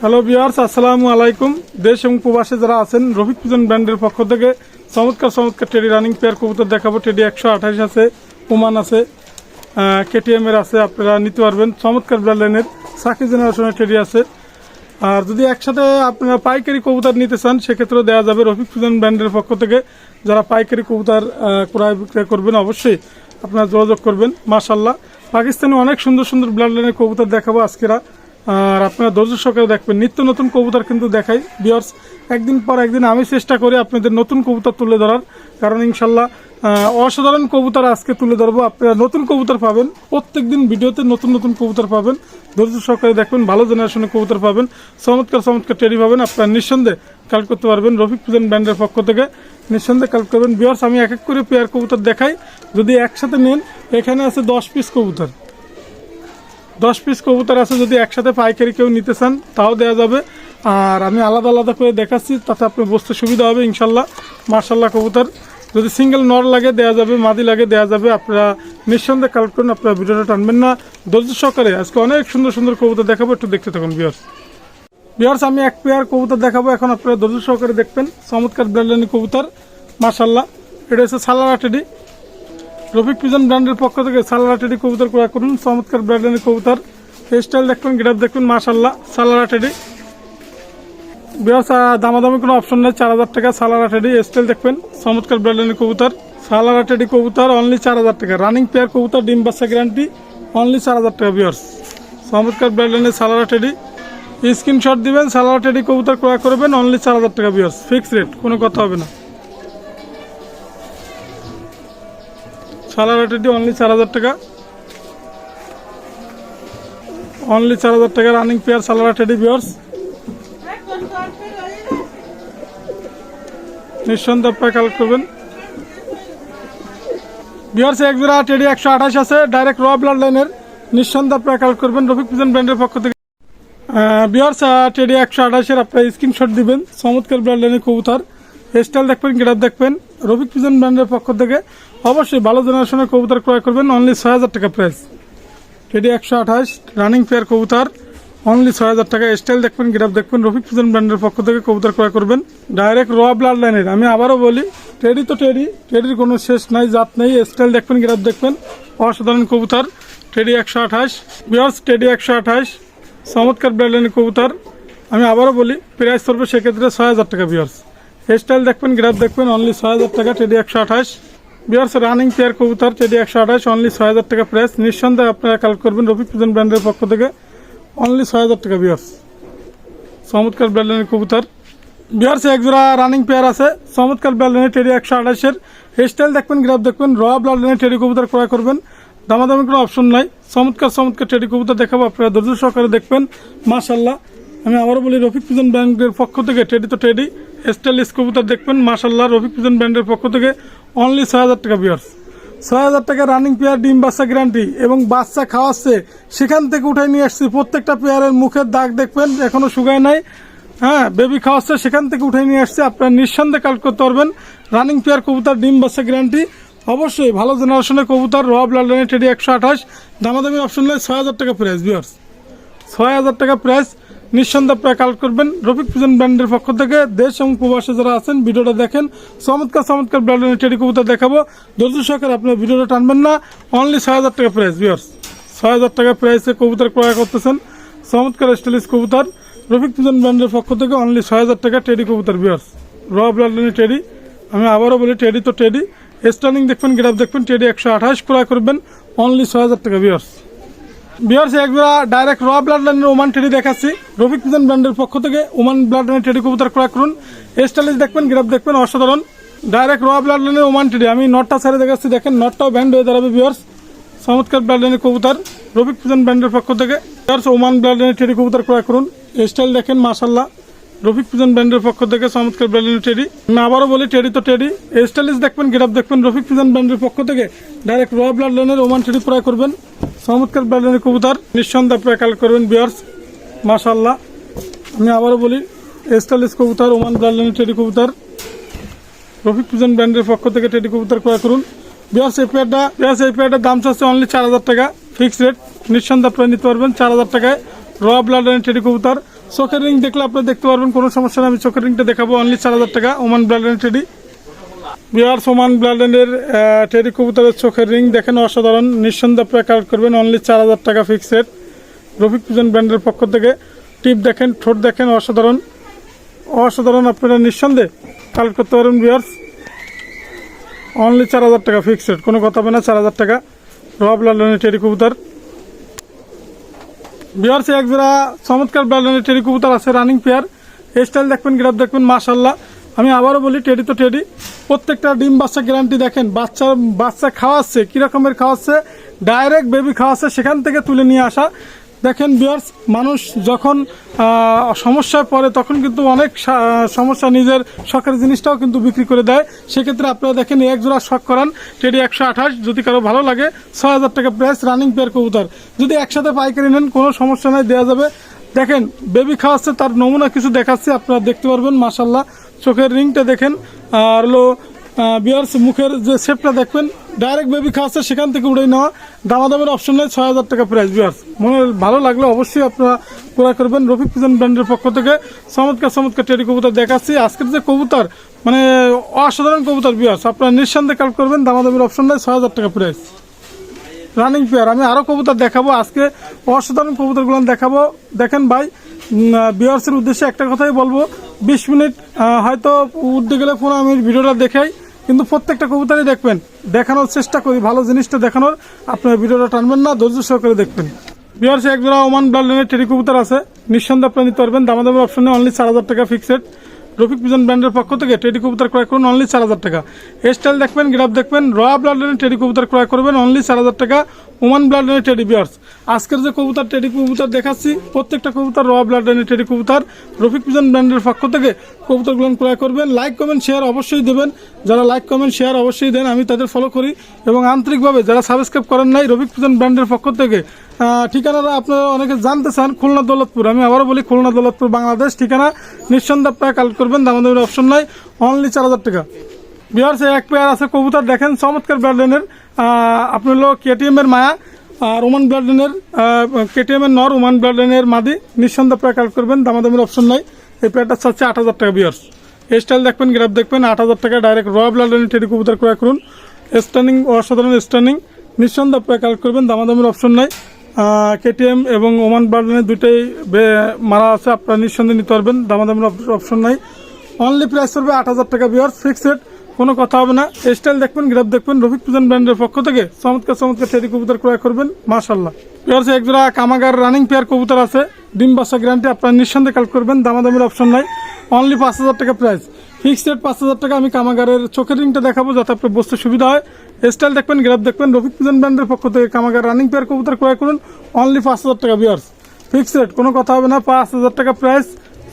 Hello বিয়ার্স আসসালামু আলাইকুম দেশ এবং প্রবাসে যারা আছেন, রফিক পিজন ব্র্যান্ডের পক্ষ থেকে চমৎকার চমৎকার টেডি রানিং পেয়ার কবুতর দেখাবো। টেডি একশো আঠাশ আছে ওমান আছে কেটিএম এর আছে, আপনারা নিতে পারবেন। চমৎকার ব্র্যান্ডের সাকি জেনারেশনের টেডি আছে। আর যদি একসাথে আপনারা পাইকারি কবুতর নিতে চান, সেক্ষেত্রেও দেওয়া যাবে রফিক পিজন ব্র্যান্ডের পক্ষ থেকে। যারা পাইকারি কবুতর ক্রয় বিক্রয় করবেন, অবশ্যই আপনারা যোগাযোগ করবেন মাশাল্লাহ পাকিস্তানে অনেক সুন্দর সুন্দর ব্লাড লাইনের কবুতর দেখাবো আজকেরা। আর আপনারা ধৈর্য সহকারে দেখবেন। নিত্য নতুন কবুতর কিন্তু দেখাই। বিয়ার্স একদিন পর একদিন আমি চেষ্টা করি আপনাদের নতুন কবুতর তুলে ধরার। কারণ ইনশাল্লাহ অসাধারণ কবুতর আজকে তুলে ধরবো। আপনারা নতুন কবুতর পাবেন। প্রত্যেকদিন ভিডিওতে নতুন নতুন কবুতর পাবেন। ধৈর্য সহকারে দেখবেন, ভালো জেনারেশনের কবুতর পাবেন। চমৎকার চমৎকার টেরি পাবেন। আপনারা নিঃসন্দেহে কালেক্ট করতে পারবেন রফিক পুজেন ব্র্যান্ডের পক্ষ থেকে। নিঃসন্দেহে কালেক্ট করবেন। বিয়ার্স আমি এক এক করে পেয়ার কবুতর দেখাই। যদি একসাথে নেন, এখানে আছে দশ পিস কবুতর। দশ পিস কবুতর আছে, যদি একসাথে পাইকারি কেউ নিতে চান, তাও দেওয়া যাবে। আর আমি আলাদা আলাদা করে দেখাচ্ছি, তাতে আপনার বসতে সুবিধা হবে, ইনশাল্লাহ। মার্শাল্লাহ কবুতর। যদি সিঙ্গেল নর লাগে দেওয়া যাবে, মাদি লাগে দেওয়া যাবে। আপনারা নিঃসন্দেহে কালেক্ট করুন, আপনারা ভিডিওটা টানবেন না। ধৈর্য সহকারে আজকে অনেক সুন্দর সুন্দর কবুতর দেখাবো, একটু দেখতে থাকুন বিয়ার্স বিয়ার্স আমি এক পেয়ার কবুতর দেখাবো, এখন আপনারা ধৈর্য সহকারে দেখবেন। চমৎকার ব্র্যান্ডের কবুতর মার্শাল্লাহ এটা হচ্ছে সালারা টেডি রফিক পিজন ব্র্যান্ডের পক্ষ থেকে সালারা টেডি কবুতর ক্রয় করুন। চমৎকার ব্র্যান্ডের কবুতর। স্টাইল দেখবেন গেটার দেখবেন মাশাল্লাহ সালারা টেডি। বিয়ার্স দামাদামি কোনো অপশন নেই, চার হাজার টাকা সালারা টেডি স্টাইল দেখবেন, চমৎকার ব্র্যান্ডের কবুতর। সালারা টেডি কবুতর অনলি চার হাজার টাকা। রানিং পেয়ার কবুতর, ডিম বাচ্চা গ্যারান্টি অনলি চার হাজার টাকা বিয়ার্স চমৎকার ব্র্যান্ডের সালারা টেডি। স্ক্রিনশট দিবেন, সালারা টেডি কবুতর ক্রয় করবেন অনলি চার হাজার টাকা বিয়ার্স ফিক্স রেট কোনো কথা হবে না। সালারাটিটি অনলি চার হাজার টাকা। অনলি চার হাজার টাকা রানিং পেয়ার সালারাটেডি বিয়ার্স নিঃসন্দেহে আপনারা কালেক্ট করবেন। বিয়ার্স এক জোড়া টেডি একশো আঠাশ আছে ডাইরেক্ট র ব্লাড লাইনের নিঃসন্দেহে আপনারা কালেক্ট করবেন, রফিক পিজন ব্র্যান্ডের পক্ষ থেকে। বিয়ার্স টেডি একশো আঠাশের আপনারা স্ক্রিনশট দিবেন। চমৎকার ব্র্যান্ড লাইনের কবুতর। স্টাইল দেখবেন গেটার দেখবেন। রফিক পিজন ব্র্যান্ডের পক্ষ থেকে। অবশ্যই ভালো জেনারেশনের কবুতর ক্রয় করবেন অনলি ছয় হাজার টাকা প্রাইস টেডি একশো আঠাশ রানিং পেয়ার কবুতর অনলি ছয় হাজার টাকা। স্টাইল দেখবেন গেটার দেখবেন রফিক পিজন ব্র্যান্ডের পক্ষ থেকে কবুতর ক্রয় করবেন। ডাইরেক্ট র ব্লাড লাইনের আমি আবারও বলি টেডি তো টেডি টেডির কোনো শেষ নাই, জাত নেই স্টাইল দেখবেন গেটার দেখবেন। অসাধারণ কবুতর টেডি একশো আঠাশ বিয়ার্স টেডি একশো আঠাশ, চমৎকার ব্র্যান্ডের কবুতর। আমি আবারও বলি প্রাইস পড়বে সেক্ষেত্রে ছয় হাজার টাকা বিয়ার্স স্টাইল দেখবেন গ্রাফ দেখবেন অনলি ছয় হাজার টাকা টেডি একশো আঠাশ। বিয়ার্স রানিং পেয়ার কবুতর টেডি একশো আঠাশ অনলি ছয় হাজার টাকা প্রাইস নিঃসন্দেহে আপনারা কালেক্ট করবেন রফিক পিজন ব্র্যান্ডের পক্ষ থেকে। অনলি ছয় হাজার টাকা বিয়ার্স চমৎকার ব্র্যান্ডের কবুতর। বিয়ার্স এক জোড়া রানিং পেয়ার আছে। চমৎকার ব্র্যান্ডের টেডি একশো আঠাশের। স্টাইল দেখবেন গ্রাফ দেখবেন র ব্র্যান্ডের টেডি কবুতর ক্রয় করবেন। দামাদামি কোনো অপশন নাই। চমৎকার চমৎকার টেডি কবুতর দেখাবো, আপনারা ধৈর্য সহকারে দেখবেন। মাশাল্লাহ আমি আবারও বলি রফিক পিজন ব্র্যান্ডের পক্ষ থেকে টেডি তো টেডি স্টাইলিশ কবুতর দেখবেন মাশাল্লাহ রফিক পিজন ব্র্যান্ডের পক্ষ থেকে। অনলি ছয় হাজার টাকা বিয়ার্স ছয় হাজার টাকা রানিং পেয়ার ডিম বাচ্চা গ্যারান্টি এবং বাচ্চা খাওয়াচ্ছে, সেখান থেকে উঠাই নিয়ে আসছি। প্রত্যেকটা পেয়ারের মুখের দাগ দেখবেন, এখনও শুকায় নাই। হ্যাঁ বেবি খাওয়াচ্ছে, সেখান থেকে উঠে নিয়ে আসছে। আপনারা নিঃসন্দেহে কালেক্ট করতে পারবেন। রানিং পেয়ার কবুতর ডিম বাচ্চা গ্যারান্টি অবশ্যই ভালো জেনারেশনের কবুতর, রব ব্লাড টেডি একশো আঠাশ। দামাদামি অপশন নেই, ছয় হাজার টাকা প্রাইস বিয়ার্স ছয় হাজার টাকা প্রাইস নিঃসন্দেহে আপনারা কালেক্ট করবেন। রফিক পিজন ব্র্যান্ডের পক্ষ থেকে দেশ এবং প্রবাসে যারা আছেন, ভিডিওটা দেখেন। চমৎকার চমৎকার ব্র্যান্ডের টেডি কবুতর দেখাবো। ধৈর্য সহকারে আপনার ভিডিওটা টানবেন না। অনলি ছয় হাজার টাকা প্রাইস বিয়ার্স ছয় হাজার টাকা প্রাইসে কবুতর ক্রয় করতেছেন। চমৎকার স্টাইলিশ কবুতর। রফিক পিজন ব্র্যান্ডের পক্ষ থেকে অনলি ছয় হাজার টাকা টেডি কবুতর বিয়ার্স র ব্লাডলাইনের টেডি আমি আবারও বলি টেডি তো টেডি স্টার্নিং দেখবেন গ্রাফ দেখবেন টেডি একশো আঠাশ ক্রয় করবেন। অনলি ছয় হাজার টাকা বিয়ার্স বিয়ার্স একজোড়া ডাইরেক্ট র ব্লাড লাইনের ওমান টেডি দেখাচ্ছি। রফিক পিজন ব্র্যান্ডের পক্ষ থেকে ওমান ব্লাড লাইনের টেডি কবুতর ক্রয় করুন। স্টাইলিশ দেখবেন গ্রাফ দেখবেন, অসাধারণ। ডাইরেক্ট র ব্লাড লাইনের ওমান টেডি আমি নটটা সাইডে দেখাচ্ছি, দেখেন নটটাও ব্যান্ড হয়ে দাঁড়াবে বিয়ার্স চমৎকার ব্লাড লাইনের কবুতর। রফিক পিজন ব্র্যান্ডের পক্ষ থেকে বিহার্স ওমান ব্লাড লাইনের টেডি কবুতর ক্রয় করুন। স্টাইল দেখেন মাশাল্লাহ রফিক পিজন ব্র্যান্ডের পক্ষ থেকে চমৎকার ব্র্যান্ডের টেডি আমি আবারও বলি টেডি তো টেডি স্টাইলিশ দেখবেন গেটাপ দেখবেন রফিক পিজন ব্র্যান্ডের পক্ষ থেকে ডাইরেক্ট র ব্লাড লাইনের ওমান টেডি ক্রয় করবেন। চমৎকার ব্র্যান্ডের কবুতার, নিঃসন্দেহে আপনারা কালেক্ট করবেন বিয়ার্স মাশাল্লাহ আমি আবারও বলি স্টাইলিশ কবুতার ওমান ব্লাড লাইনের টেডি কবুতর। রফিক পিজন ব্র্যান্ডের পক্ষ থেকে টেডি কবুতার ক্রয় করুন। বিয়ার্স এই পেয়ারটা বিয়ার্স এই পেয়ারটার দাম চাচ্ছে অনলি চার হাজার টাকা। ফিক্সড রেট নিঃসন্দেহে আপনারা নিতে পারবেন চার হাজার টাকায়। র ব্লাড লাইনের টেডি কবুতর। চোখের রিং দেখলে আপনারা দেখতে পারবেন, কোনো সমস্যা নেই। আমি চোখের রিংটা দেখাবো অনলি চার হাজার টাকা ওমান ব্লাডেন টেডি বিহার সোমান ব্লাডেনের টেডি কবুতরের চোখের রিং দেখেন, অসাধারণ। নিঃসন্দেহে আপনারা কালেক্ট করবেন অনলি চার হাজার টাকা ফিক্সড রফিক পুজন ব্র্যান্ডের পক্ষ থেকে টিপ দেখেন, ঠোঁট দেখেন, অসাধারণ। অসাধারণ আপনারা নিঃসন্দেহে কালেক্ট করতে পারবেন বিয়ার্স অনলি চার হাজার টাকা ফিক্সড কোনো কথা হবে না, চার হাজার টাকা। রব লালনের টেরি কবুতর। বিয়ার্সে এক জোড়া চমৎকার ব্লাডেনের টেডি কবুতর আছে রানিং পেয়ার স্টাইল দেখবেন গ্রাফ দেখবেন মাশাল্লাহ আমি আবারও বলি, টেডি তো টেডি। প্রত্যেকটা ডিম বাচ্চা গ্যারান্টি দেখেন, বাচ্চা বাচ্চা খাওয়াচ্ছে, কীরকমের খাওয়াচ্ছে? ডাইরেক্ট বেবি খাওয়াচ্ছে, সেখান থেকে তুলে নিয়ে আসা। দেখেন বিয়ার্স মানুষ যখন সমস্যায় পড়ে, তখন কিন্তু অনেক সমস্যা নিজের শখের জিনিসটাও কিন্তু বিক্রি করে দেয়। সেক্ষেত্রে আপনারা দেখেন এক জোড়া শখ করান টেডি একশো আঠাশ, যদি কারও ভালো লাগে, ছয় হাজার টাকা প্রাইস রানিং পেয়ার কবুতর। যদি একসাথে পাইকারি নেন, কোনো সমস্যা নাই দেওয়া যাবে। দেখেন বেবি খাওয়াচ্ছে, তার নমুনা কিছু দেখাচ্ছে, আপনারা দেখতে পারবেন মাসাল্লাহ চোখের রিংটা দেখেন, আর হলো বিয়ার্স মুখের যে শেপটা দেখবেন ডাইরেক্ট বেবি খাওয়াচ্ছে সেখান থেকে উড়ে নেওয়া। দামাদামের অপশন নেই, ছয় হাজার টাকা প্রাইস বিয়ার্স মনে ভালো লাগলে অবশ্যই আপনারা ক্রয় করবেন রফিক পিজন ব্র্যান্ডের পক্ষ থেকে। চমৎকার চমৎকার টেরি কবুতর দেখাচ্ছি। আজকের যে কবুতর মানে অসাধারণ কবুতর বিয়ার্স আপনারা নিঃসন্দেহে কাল করবেন, দামাদামের অপশন নেই, ছয় হাজার টাকা প্রাইস রানিং পেয়ার আমি আরও কবুতর দেখাবো, আজকে অসাধারণ কবুতরগুলো দেখাবো। দেখেন ভাই বিয়ার্সের উদ্দেশ্যে একটা কথাই বলব, বিশ মিনিট হয়তো উঠতে গেলে ফোন আমি ভিডিওটা দেখাই। কিন্তু প্রত্যেকটা কবিতারই দেখবেন। দেখানোর চেষ্টা করি, ভালো জিনিসটা দেখানোর। আপনার ভিডিওটা টানবেন না, ধৈর্য সহকারে দেখবেন। বিয়ার্সে এক জোড়া ওমান ব্লাড লাইনের টেরি কবুতার আছে। নিঃসন্দেহে আপনি নিতে পারবেন। দামাদামের অপশনে অনলি চার হাজার টাকা ফিক্সড রফিক পিজন ব্র্যান্ডের পক্ষ থেকে টেডি কবুতর ক্রয় করুন অনলি চার হাজার টাকা। স্টাইল দেখবেন গ্রাফ দেখবেন র ব্লাড লাইনের টেডি কবুতর ক্রয় করবেন অনলি চার হাজার টাকা। ওমান ব্লাড লাইনের টেডি বিয়ার্স আজকের যে কবুতর টেডি কবুতর দেখাচ্ছি, প্রত্যেকটা কবুতর র ব্লাড লাইনের টেডি কবুতর। রফিক পিজন ব্র্যান্ডের পক্ষ থেকে কবুতরগুলো ক্রয় করবেন। লাইক কমেন্ট শেয়ার অবশ্যই দেবেন। যারা লাইক কমেন্ট শেয়ার অবশ্যই দেন, আমি তাদের ফলো করি। এবং আন্তরিকভাবে যারা সাবস্ক্রাইব করেন নাই, রফিক পিজন ব্র্যান্ডের পক্ষ থেকে ঠিকানাটা আপনারা অনেকে জানতে চান, খুলনা দৌলতপুর। আমি আবারও বলি, খুলনা দৌলতপুর, বাংলাদেশ। ঠিকানা নিঃসন্দেহে আপনারা কালেক্ট করবেন, দামাদামের অপশন নাই। অনলি চার হাজার টাকা। বিহার এক পেয়ার আছে, কবুতর দেখেন, চমৎকার ব্লাডেনের আপনি হলো কেটিএম এর মায়া, আর ওমান ব্লাডেনের কেটিএম এর নর ওমান ব্লাডেনের মাদি। নিঃসন্দেহে আপনারা কালেক্ট করবেন, দামাদামের অপশন নাই। এই পেয়ারটা চাচ্ছে আট হাজার টাকা বিয়ার্স স্টাইল দেখবেন গ্রাফ দেখবেন, আট হাজার টাকা ডাইরেক্ট র ব্লাডেনের টেডি কবুতর ক্রয় করুন। স্টার্নিং অসাধারণ স্টার্নিং নিঃসন্দেহে আপনারা কালেক্ট করবেন, দামাদামের অপশন নাই। কেটিএম এবং ওমান ব্লাডেনের দুইটাই, বে- মারা আছে, আপনারা নিঃসন্দেহে নিতে পারবেন, দামাদামের অপশন নাই। অনলি প্রাইস করবে আট হাজার টাকা বিয়ার ফিক্সড কোনো কথা হবে না। স্টাইল দেখবেন, গ্রাফ দেখবেন, রফিক পুজন ব্র্যান্ডের পক্ষ থেকে চমৎকার চমৎকার টেরি কবুতর ক্রয় করবেন মাশাল্লাহ বিয়ার্সে একজোড়া কামাগার রানিং পেয়ার কবুতর আছে। ডিম বাসা গ্যারান্টি আপনারা নিঃসন্দেহে কাল করবেন, দামাদামের অপশন নাই। অনলি পাঁচ হাজার টাকা প্রাইস ফিক্সড রেট পাঁচ হাজার টাকা আমি কামাগারের চোখের রিংটা দেখাবো, যাতে আপনার বসতে সুবিধা হয়। স্টাইল দেখবেন গ্রাফ দেখবেন, রফিক পুজন ব্র্যান্ডের পক্ষ থেকে কামাগার রানিং পেয়ার কবুতর ক্রয় করুন। অনলি পাঁচ হাজার টাকা বিয়ার্স ফিক্সড রেট কোনো কথা হবে না, পাঁচ হাজার টাকা প্রাইস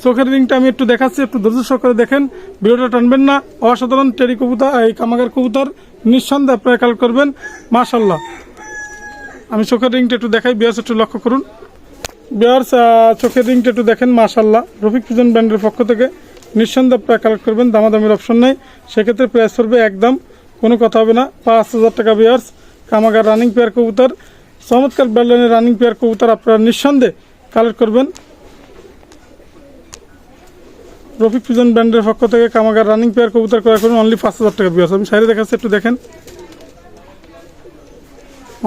চোখের রিংটা আমি একটু দেখাচ্ছি, একটু ধৈর্য সহকারে দেখেন। ভিডিওটা টানবেন না। অসাধারণ টেরি কবুতর, এই কামাগার কবুতর নিঃসন্দেহে আপনারা কাল করবেন। মাশাল্লাহ আমি চোখের রিংটা একটু দেখাই বিয়ার্স একটু লক্ষ্য করুন। বিয়ার্স চোখের রিংটা একটু দেখেন মাশাল্লাহ রফিক পিজন ব্র্যান্ডের পক্ষ থেকে নিঃসন্দেহে আপনারা কালেক্ট করবেন, দামাদামির অপশন নেই। সেক্ষেত্রে প্রাইস পড়বে একদম, কোনো কথা হবে না। পাঁচ হাজার টাকা বিয়ার্স কামাগার রানিং পেয়ার কবুতর। চমৎকার ব্যালেনের রানিং পেয়ার কবুতর আপনারা নিঃসন্দেহে কালেক্ট করবেন। রফিক ফিজন ব্র্যান্ডের পক্ষ থেকে কামাগার রানিং পেয়ার কবুতর ক্রয় করুন। অনলি পাঁচ হাজার টাকা বিয়াস আমি সাইডে দেখাচ্ছি একটু দেখেন।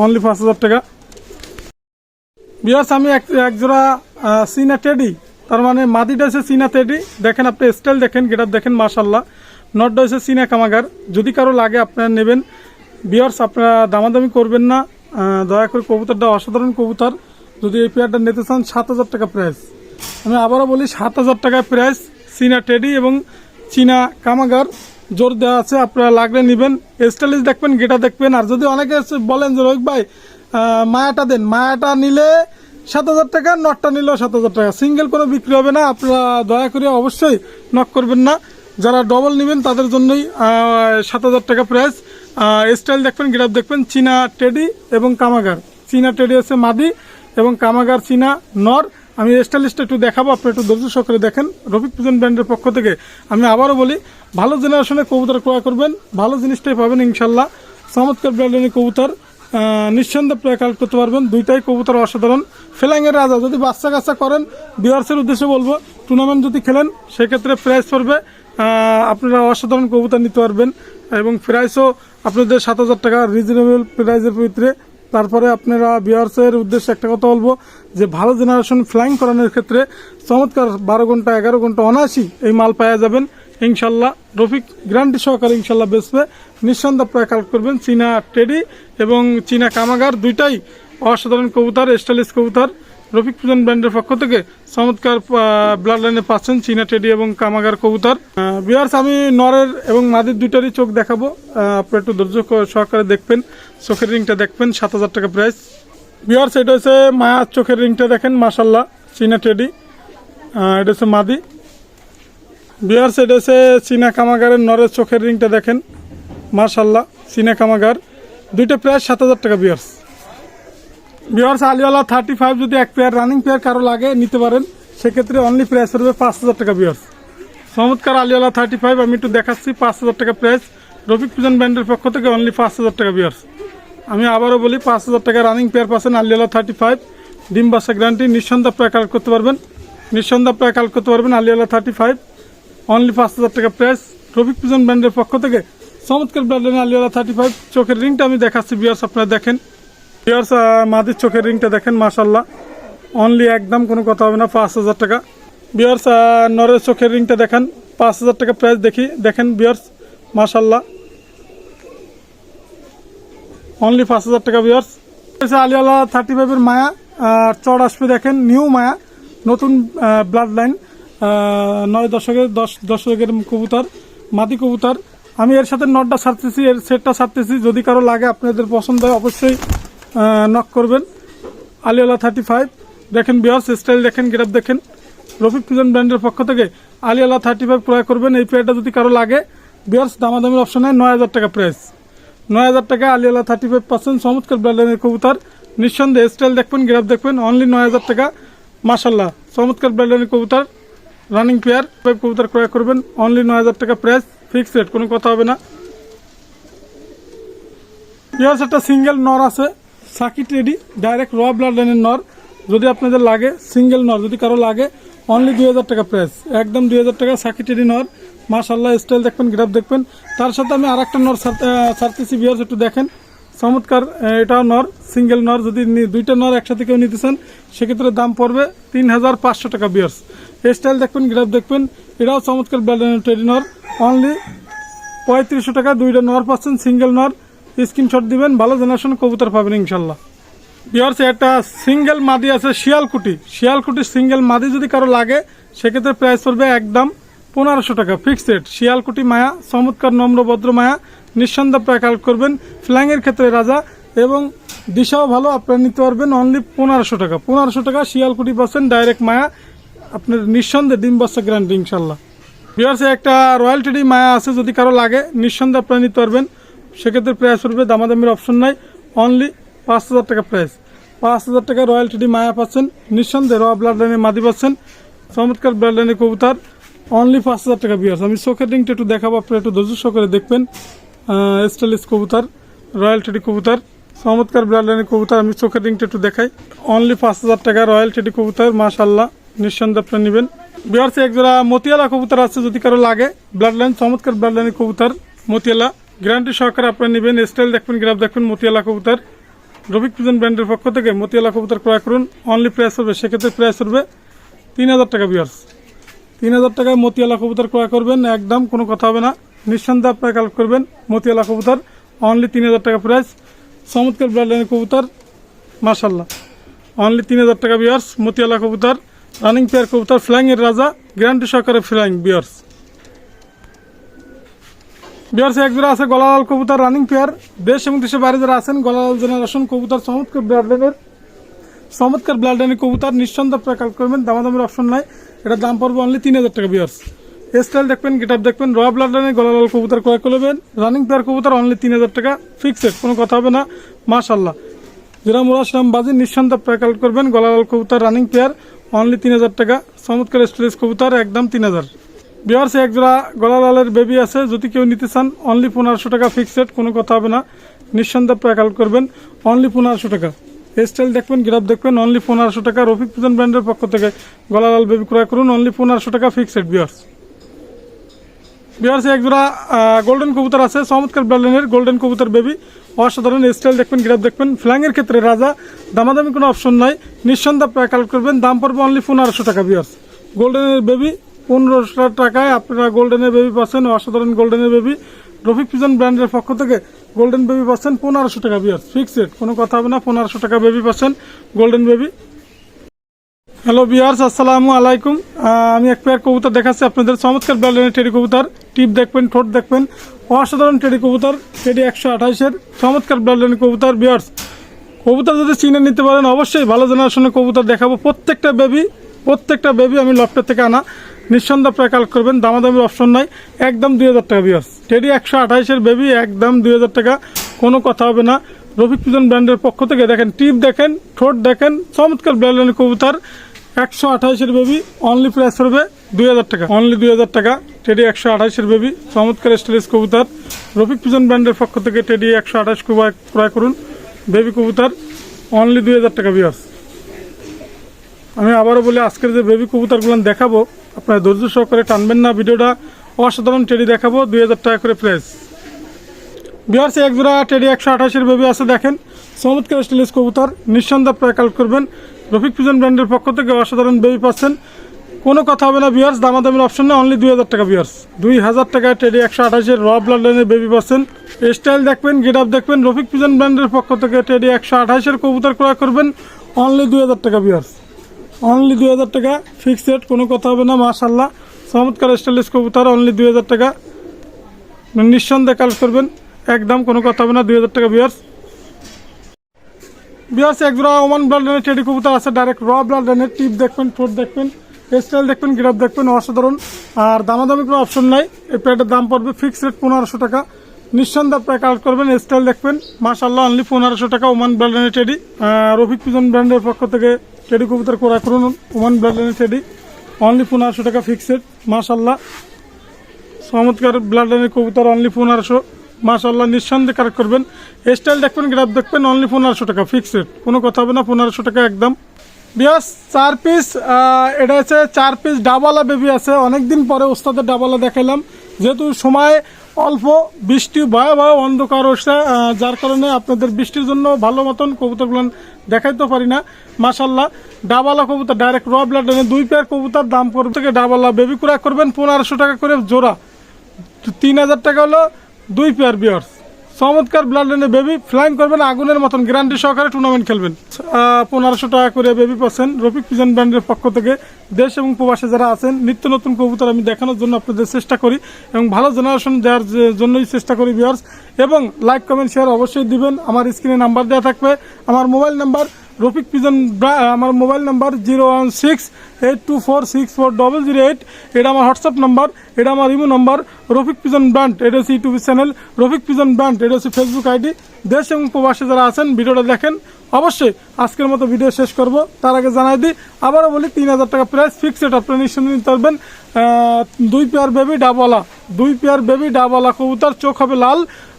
অনলি পাঁচ হাজার টাকা। বিয়াস আমি এক এক জোড়া আহ, সিনা টেডি তার মানে মাদিটা হচ্ছে সিনা টেডি দেখেন আপনি স্টাইল দেখেন গেটার দেখেন মাশাল্লাহ নটটা হচ্ছে সিনা কামাগার। যদি কারও লাগে আপনারা নেবেন। বিয়ার্স আপনারা দামাদামি করবেন না। দয়া করে কবুতরটা অসাধারণ কবুতর। যদি এই পেয়ারটা নিতে চান সাত হাজার টাকা প্রাইস আমি আবারও বলি সাত হাজার টাকা প্রাইস চীনা টেডি এবং চীনা কামাগার। জোর দেওয়া আছে, আপনারা লাগলে নেবেন। স্টাইলিশ দেখবেন, গেটা দেখবেন। আর যদি অনেকে বলেন যে, রোহিত ভাই মায়াটা দেন। মায়াটা নিলে সাত হাজার টাকা, নটটা নিলেও সাত হাজার টাকা। সিঙ্গেল কোনো বিক্রি হবে না, আপনারা দয়া করে অবশ্যই নক করবেন না। যারা ডবল নেবেন, তাদের জন্যই সাত হাজার টাকা প্রাইস স্টাইল দেখবেন গ্রাফ দেখবেন, চীনা টেডি এবং কামাগার। চীনা টেডি আছে মাদি এবং কামাগার, চীনা নর। আমি স্টাইলিশটা একটু দেখাবো আপনি একটু ধৈর্য সহকারে দেখেন। রফিক পুজন ব্র্যান্ডের পক্ষ থেকে আমি আবারও বলি, ভালো জেনারেশনের কবুতর ক্রয় করবেন, ভালো জিনিসটাই পাবেন ইনশাল্লাহ। চমৎকার ব্র্যান্ডের কবুতর নিঃসন্দেহে প্রায় কালেক্ট করতে পারবেন, দুইটাই কবুতর অসাধারণ। ফেলাঙ্গের রাজা, যদি বাচ্চা কাচ্চা করেন বিয়ার্সের উদ্দেশ্যে বলব টুর্নামেন্ট যদি খেলেন, সেক্ষেত্রে প্রাইস পড়বে আপনারা অসাধারণ কবুতর নিতে পারবেন। এবং প্রাইসও আপনাদের সাত হাজার টাকা রিজনেবল প্রাইজের ভিতরে তারপরে আপনারা বিয়ার্সের উদ্দেশ্যে একটা কথা বলব যে ভালো জেনারেশন ফ্লাইং করানোর ক্ষেত্রে চমৎকার বারো ঘণ্টা, এগারো ঘণ্টা অনায়াসি এই মাল পাওয়া যাবেন। ইনশাল্লাহ রফিক গ্রান্টি সহকারে ইনশাল্লাহ বেসবে নিঃসন্দেহ প্রায় কালেক্ট করবেন চীনা টেডি এবং চীনা কামাগার দুইটাই অসাধারণ কবুতর স্টাইলিশ কবুতর। রফিক পূজন ব্র্যান্ডের পক্ষ থেকে চমৎকার ব্লাড লাইনে পাচ্ছেন চীনা টেডি এবং কামাগার কবুতর। বিয়ার্স আমি নরের এবং মাদির দুইটারই চোখ দেখাবো। আপনারা একটু ধৈর্য সহকারে দেখবেন, চোখের রিংটা দেখবেন, সাত হাজার টাকা প্রাইস বিয়ার্স এটা হচ্ছে মায়ার চোখের রিংটা দেখেন মাসাল্লাহ চীনা টেডি। এটা হচ্ছে মাদি। বিয়ার্স এটা হচ্ছে চীনা কামাগারের নরের চোখের রিংটা দেখেন মার্শাল্লাহ চীনা কামাগার। দুইটা প্রায় সাত হাজার টাকা বিয়ার্স বিয়ার্স আলিওয়ালা থার্টি ফাইভ যদি এক পেয়ার রানিং পেয়ার কারও লাগে, নিতে পারেন, সেক্ষেত্রে অনলি প্রাইস পড়বে পাঁচ হাজার টাকা বিয়ার্স চমৎকার আলিওয়ালা থার্টি ফাইভ আমি একটু দেখাচ্ছি পাঁচ হাজার টাকা প্রাইস রফিক পূজন ব্র্যান্ডের পক্ষ থেকে অনলি পাঁচ হাজার টাকা বিয়ার্স আমি আবারও বলি, পাঁচ হাজার টাকা রানিং পেয়ার পাচ্ছেন আলিওয়ালা থার্টি ফাইভ ডিম বাসা গ্যারান্টি নিঃসন্দেহ প্রায় কালেক্ট করতে পারবেন। নিঃসন্দেহ প্রায় কালেক্ট করতে পারবেন আলিওয়ালা থার্টি ফাইভ অনলি পাঁচ হাজার টাকা প্রাইস রফিক পূজন ব্র্যান্ডের পক্ষ থেকে চমৎকার ব্র্যান্ডের আলিওয়ালা থার্টি ফাইভ চোখের রিংটা আমি দেখাচ্ছি বিয়ার্স আপনারা দেখেন। বিয়ার্স মাদির চোখের রিংটা দেখেন মাশাল্লাহ অনলি একদম কোনো কথা হবে না, পাঁচ হাজার টাকা। বিয়ার্স নরের চোখের রিংটা দেখেন, পাঁচ হাজার টাকা প্রাইস দেখি, দেখেন বিয়ার্স মাশাল্লাহ অনলি পাঁচ হাজার টাকা বিয়ার্স আলিয়ালা থার্টি ফাইভের মায়া, আর চড় আসবে দেখেন নিউ মায়া, নতুন ব্লাড লাইন নয় দশকের দশ দশকের কবুতর, মাদি কবুতর। আমি এর সাথে নটটা ছাড়তেছি, এর সেটটা ছাড়তেছি, যদি কারও লাগে, আপনাদের পছন্দ হয়, অবশ্যই নক করবেন। আলিয়ালা থার্টি ফাইভ দেখেন বিয়ার্স স্টাইল দেখেন গ্রাফ দেখেন। রফিক ফিজন ব্র্যান্ডের পক্ষ থেকে আলিয়ালা থার্টি ফাইভ ক্রয় করবেন। এই পেয়ারটা যদি কারও লাগে বিয়ার্স দামাদামির অপশনে নয় হাজার টাকা প্রাইস নয় হাজার টাকা আলিয়ালা থার্টি ফাইভ পার্সেন্ট চমৎকার ব্র্যান্ডের কবুতর। নিঃসন্দেহে স্টাইল দেখবেন গ্রাফ দেখবেন অনলি নয় হাজার টাকা। মাসাল্লাহ চমৎকার ব্র্যান্ডের কবুতর রানিং পেয়ার ফাইভ কবুতর ক্রয় করবেন অনলি নয় হাজার টাকা প্রাইস ফিক্সড রেট কোনো কথা হবে না। ইয়ার্স একটা সিঙ্গেল নর আছে। সাকিট রেডি ডাইরেক্ট র ব্লাড লাইনের নর। যদি আপনাদের লাগে সিঙ্গেল নর, যদি কারও লাগে অনলি দুই হাজার টাকা প্রাইস একদম দুই হাজার টাকা সাকিট রেডি নর। মাশাল্লাহ স্টাইল দেখবেন গ্রাফ দেখবেন। তার সাথে আমি আর একটা নর ছাড়তেছি বিয়ার্স একটু দেখেন। চমৎকার, এটাও নর সিঙ্গেল নর। যদি দুইটা নর একসাথে কেউ নিতে চান, সেক্ষেত্রে দাম পড়বে তিন হাজার পাঁচশো টাকা বিয়ার্স স্টাইল দেখবেন গ্রাফ দেখবেন। এটাও চমৎকার ব্লাড টেডি নর। অনলি পঁয়ত্রিশশো টাকা, দুইটা নর পাচ্ছেন সিঙ্গেল নর। স্ক্রিনশট দিবেন, ভালো জেনারেশন কবুতর পাবেন ইনশাল্লাহ। বিহার্স একটা সিঙ্গেল মাদি আছে, শিয়ালকুটি। শিয়ালকুটি সিঙ্গেল মাদি যদি কারও লাগে, সেক্ষেত্রে প্রাইস পড়বে একদম পনেরোশো টাকা ফিক্সড রেট শিয়ালকুটি মায়া, চমৎকার নম্র ভদ্র মায়া, নিঃসন্দেহ প্রায় করবেন ফ্ল্যাংয়ের ক্ষেত্রে রাজা, এবং দিশাও ভালো, আপনারা নিতে পারবেন অনলি পনেরোশো টাকা। পনেরোশো টাকা শিয়ালকুটি পাচ্ছেন ডাইরেক্ট মায়া, আপনার নিঃসন্দেহে ডিম বাচ্চা গ্যারান্টি ইনশাল্লাহ। বিহার্সে একটা রয়্যাল টেডি মায়া আছে, যদি কারও লাগে, নিঃসন্দেহে আপনারা নিতে পারবেন। সেক্ষেত্রে প্রাইস পড়বে দামাদামির অপশন নাই অনলি পাঁচ হাজার টাকা প্রাইস পাঁচ হাজার টাকা রয়্যাল টেডি মায়া পাচ্ছেন, নিঃসন্দেহে র ব্লাড লাইনে মাদি পাচ্ছেন, চমৎকার ব্লাড লাইনের কবুতর অনলি পাঁচ হাজার টাকা বিয়ার্স আমি চোখের রিংটা একটু দেখাবো, আপনারা একটু ধৈর্য সহকারে দেখবেন স্টাইলিশ কবুতার রয়্যাল টেডি কবুতার, চমৎকার ব্লাড লাইনের কবুতর, আমি চোখের রিংটা একটু দেখাই। অনলি পাঁচ হাজার টাকা রয়্যাল টেডি কবুতর মাশাল্লাহ নিঃসন্দেহে আপনারা নেবেন। বিহার্সে একজোড়া মতিয়ালা কবুতর আছে, যদি কারও লাগে ব্লাড লাইন চমৎকার ব্লাড লাইনের কবুতর, মতিয়ালা। গ্যারান্টি সহকারে আপনারা নেবেন, স্টাইল দেখবেন গ্রাফ দেখবেন মতিয়ালা কবুতর। রফিক পিজন ব্র্যান্ডের পক্ষ থেকে মতিয়ালা কবুতর ক্রয় করুন। অনলি প্রাইস হবে, সেক্ষেত্রে প্রাইস হবে তিন হাজার টাকা বিয়ার্স তিন হাজার টাকায় মতিয়ালা কবুতর ক্রয় করবেন, একদম কোনো কথা হবে না। নিঃসন্দেহে আপনারা কালেক্ট করবেন, মতিয়ালা কবুতর অনলি তিন হাজার টাকা প্রাইস চমৎকার লাইনের কবুতর মার্শাল্লাহ অনলি তিন হাজার টাকা বিয়ার্স মতিয়ালা কবুতর রানিং পেয়ার কবুতর ফ্লাইং এর রাজা গ্যারান্টি সহকারে ফ্লাইং বিয়ার্স বিয়ার্স এক জোড়া আছে গলালাল কবুতর রানিং পেয়ার দেশ এবং দেশের বাইরে যারা আছেন, গলালাল জেনারেশন কবুতর, চমৎকার ব্লাড লাইনের চমৎকার ব্লাড লাইনের কবুতর, নিঃসন্দেহ কালেক্ট করবেন, দামাদামের অপশন নাই। এটা দাম পড়বে অনলি তিন হাজার টাকা বিয়ার্স স্টাইল দেখবেন গেট দেখবেন র ব্লাড লাইনের গলালাল কবুতর ক্রয় করবেন রানিং পেয়ার কবুতর অনলি তিন হাজার টাকা ফিক্সড কোনো কথা হবে না। মাশাল্লাহ যেরাম ওরা সেরাম বাজি নিঃসন্দেহ কালেক্ট করবেন, গলালাল কবুতর রানিং পেয়ার অনলি তিন হাজার টাকা। চমৎকার স্টোরেজ কবুতর, একদম তিন হাজার। বিহার্সে এক জোড়া গলালালের বেবি আছে, যদি কেউ নিতে চান অনলি পনেরোশো টাকা ফিক্সড কোনো কথা হবে না। নিঃসন্দেহ প্যাকাল করবেন অনলি পনেরোশো টাকা। স্টাইল দেখবেন গ্রাফ দেখবেন অনলি পনেরোশো টাকা। রফিক পিজন ব্র্যান্ডের পক্ষ থেকে গলালাল বেবি ক্রয় করুন অনলি পনেরোশো টাকা ফিক্সড বিয়ার্স বিহার। এক জোড়া গোল্ডেন কবুতর আছে, চমৎকার ব্র্যান্ডের গোল্ডেন কবুতর বেবি অসাধারণ স্টাইল দেখবেন গ্রাফ দেখবেন। ফ্ল্যাঙের ক্ষেত্রে রাজা, দামাদামি কোনো অপশন নাই। নিঃসন্দেহে প্যাকাল করবেন, দাম পড়বে অনলি পনেরোশো টাকা বিয়ার্স গোল্ডেনের বেবি পনেরোশো টাকায় আপনারা গোল্ডেনের বেবি পাচ্ছেন, অসাধারণ গোল্ডেনের বেবি রফিক পিজন ব্র্যান্ডের পক্ষ থেকে গোল্ডেন বেবি পাচ্ছেন, পনেরোশো টাকা বিয়ার্স ফিক্সড কোনো কথা হবে না, পনেরোশো টাকা বেবি পাচ্ছেন গোল্ডেন বেবি হ্যালো বিয়ার্স আসসালামু আলাইকুম। আমি এক পেয়ার কবুতর দেখাচ্ছি আপনাদের। চমৎকার ব্যালেনের টেডি কবুতর। টিপ দেখবেন, ঠোঁট দেখবেন। অসাধারণ টেডি কবুতর টেডি একশো আঠাইশের চমৎকার ব্যালেনের কবুতর বিয়ার্স কবুতর যদি চিনে নিতে পারেন, অবশ্যই ভালো জেনারেশনের কবুতর দেখাবো। প্রত্যেকটা বেবি প্রত্যেকটা বেবি আমি লফটের থেকে আনা। নিঃসন্দেহ প্রায় কালেক্ট করবেন, দামাদামির অপশন নাই, একদম দুই হাজার টাকা বিয়ার্স টেডি একশো আঠাইশের বেবি একদম দুই হাজার টাকা, কোনো কথা হবে না। রফিক পিজন ব্র্যান্ডের পক্ষ থেকে দেখেন, টিপ দেখেন, ঠোঁট দেখেন, চমৎকার ব্র্যান্ডের কবুতর, একশো আঠাইশের বেবি অনলি প্রাইস পড়বে দুই হাজার টাকা। অনলি দুই হাজার টাকা টেডি একশো আঠাইশের বেবি চমৎকার স্টাইলিশ কবুতর। রফিক পিজন ব্র্যান্ডের পক্ষ থেকে টেডি একশো আঠাইশ ক্রয় করুন। বেবি কবুতর অনলি দুই হাজার টাকা বিয়ার্স আমি আবারও বলি, আজকের যে বেবি কবুতরগুলো দেখাবো আপনারা ধৈর্য সহকারে টানবেন না, ভিডিওটা অসাধারণ টেডি দেখাবো, দুই হাজার টাকা করে প্রাইস বিহার এক জোড়া টেডি একশো আঠাশের বেবি আছে, দেখেন। চমৎকার স্টাইলিশ কবুতর, নিঃসন্দেহ প্রায় কালেক্ট করবেন। রফিক পিজন ব্র্যান্ডের পক্ষ থেকে অসাধারণ বেবি পাচ্ছেন। কোনো কথা হবে না বিয়ার্স দামাদামির অপশন না অনলি দুই হাজার টাকা বিয়ার্স দুই হাজার টাকা টেডি একশো আঠাশের র ব্লাড লাইনের বেবি পাচ্ছেন। স্টাইল দেখবেন গেট আপ দেখবেন, রফিক পিজন ব্র্যান্ডের পক্ষ থেকে টেডি একশো আঠাশের কবুতর ক্রয় করবেন। অনলি দুই হাজার টাকা বিয়ার্স অনলি দুই হাজার টাকা ফিক্সড রেট কোনো কথা হবে না মাশাল্লাহ চমৎকার স্টাইলিশ কবুতর অনলি দুই হাজার টাকা। নিঃসন্দেহে কালেক্ট করবেন, একদম কোনো কথা হবে না, দুই হাজার টাকা বিয়ার্স বিয়ার্স এক জোড়া ওমান ব্লাডেনের টেডি কবুতর আছে ডাইরেক্ট র ব্লাডেনের টিপ দেখবেন, ঠোঁট দেখবেন স্টাইল দেখবেন গ্রাফ দেখবেন, অসাধারণ। আর দামাদামি কোনো অপশন নাই, এই প্যাডের দাম পড়বে ফিক্সড রেট পনেরোশো টাকা। নিঃসন্দেহে প্যাক আউট করবেন স্টাইল দেখবেন। মাশাল্লাহ অনলি পনেরোশো টাকা ওমান ব্র্যান্ডের টেডি রফিক পিজন ব্র্যান্ডের পক্ষ থেকে টেডি কবুতর করা করুন ওমান ব্র্যান্ডের টেডি অনলি পনেরোশো টাকা ফিক্সড মাশাল্লাহ চমৎকার ব্লাড লাইনের কবুতর অনলি পনেরোশো। মাশাল্লাহ নিঃসন্দেহে কারেক্ট করবেন। স্টাইল দেখবেন গ্রাফ দেখবেন অনলি পনেরোশো টাকা ফিক্সড কোনো কথা হবে না, পনেরোশো টাকা একদম। বিয়াস চার পিস এটা হচ্ছে চার পিস ডাবালা বেবি আছে। অনেকদিন পরে ওস্তাদের ডাবালা দেখাইলাম। যেহেতু সময় অল্প বৃষ্টি, ভয়াবহ অন্ধকার হচ্ছে যার কারণে আপনাদের বৃষ্টির জন্য ভালো মতন কবুতরগুলো দেখাইতে পারি না। মাসাল্লাহ ডাবালা কবুতর ডাইরেক্ট র ব্লাড দুই পেয়ার কবুতর, দাম পড়বে থেকে ডাবালা বেবি কুড়া করবেন, পনেরোশো টাকা করে জোড়া। তিন হাজার টাকা হলো দুই পেয়ার বিয়ার্স চমৎকার ব্লাড লাইনে বেবি ফ্লাইং করবেন, আগুনের মতন গ্যারান্টি সহকারে টুর্নামেন্ট খেলবেন। পনেরোশো টাকা করে বেবি পাচ্ছেন। রফিক পিজন ব্র্যান্ডের পক্ষ থেকে দেশ এবং প্রবাসে যারা আছেন, নিত্য নতুন কবুতর আমি দেখানোর জন্য আপনাদের চেষ্টা করি এবং ভালো জেনারেশন দেওয়ার জন্যই চেষ্টা করি বিয়ার্স এবং লাইক কমেন্ট শেয়ার অবশ্যই দিবেন। আমার স্ক্রিনে নাম্বার দেওয়া থাকবে। আমার মোবাইল নাম্বার রফিক পিজন আমার mobile number zero one six eight two four six four double zero eight. এটা আমার হোয়াটসঅ্যাপ নাম্বার, এটা আমার imo number, Rafiq pigeon brand এটা হচ্ছে YouTube channel Rafiq pigeon brand এটা হচ্ছে ফেসবুক আইডি। দেশ এবং প্রবাসে যারা আছেন, ভিডিওটা দেখেন। অবশ্যই আজকের মতো ভিডিও শেষ করব। তার আগে জানাই দিই, আবারও বলি, তিন হাজার টাকা প্রাইস ফিক্সড আপনারা নিঃসন্দেহে নিতে পারবেন। দুই পেয়ার বেবি ডাবওয়ালা দুই পেয়ার বেবি ডাবওয়ালা কবুতর, চোখ হবে লাল,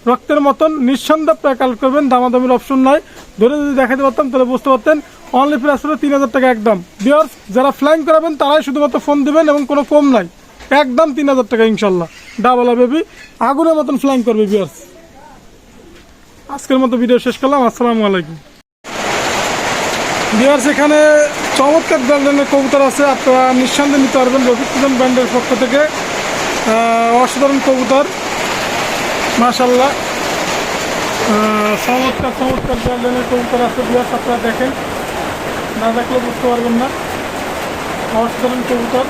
রক্তের মতন, নিঃসন্দেহে প্রায় কালেক্ট করবেন, দামাদামির অপশন নাই। ধরে যদি দেখাতে পারতাম, তাহলে বুঝতে পারতেন অনলি প্রাইস হলো তিন হাজার টাকা একদম। বিয়ার্স যারা ফ্লাইং করাবেন, তারাই শুধুমাত্র ফোন দেবেন এবং কোনো কম নাই। একদম তিন হাজার টাকা ইনশাল্লাহ। ডাবলা বেবি আগুনের মতন ফ্লাইং করবে বিয়ার্স আজকের মতো ভিডিও শেষ করলাম, আসসালামু আলাইকুম। বিয়ার্স সেখানে চমৎকার ব্র্যান্ডের কবুতর আছে। আপনারা নিঃসন্দেহে নিতে পারবেন রফিকুজন ব্র্যান্ডের পক্ষ থেকে। অসাধারণ কবুতর। মাশাল্লাহ চমৎকার চমৎকার ব্র্যান্ডের কবুতর আছে বিহার, আপনারা দেখেন। না দেখলে বুঝতে পারবেন না। অসাধারণ কবুতর।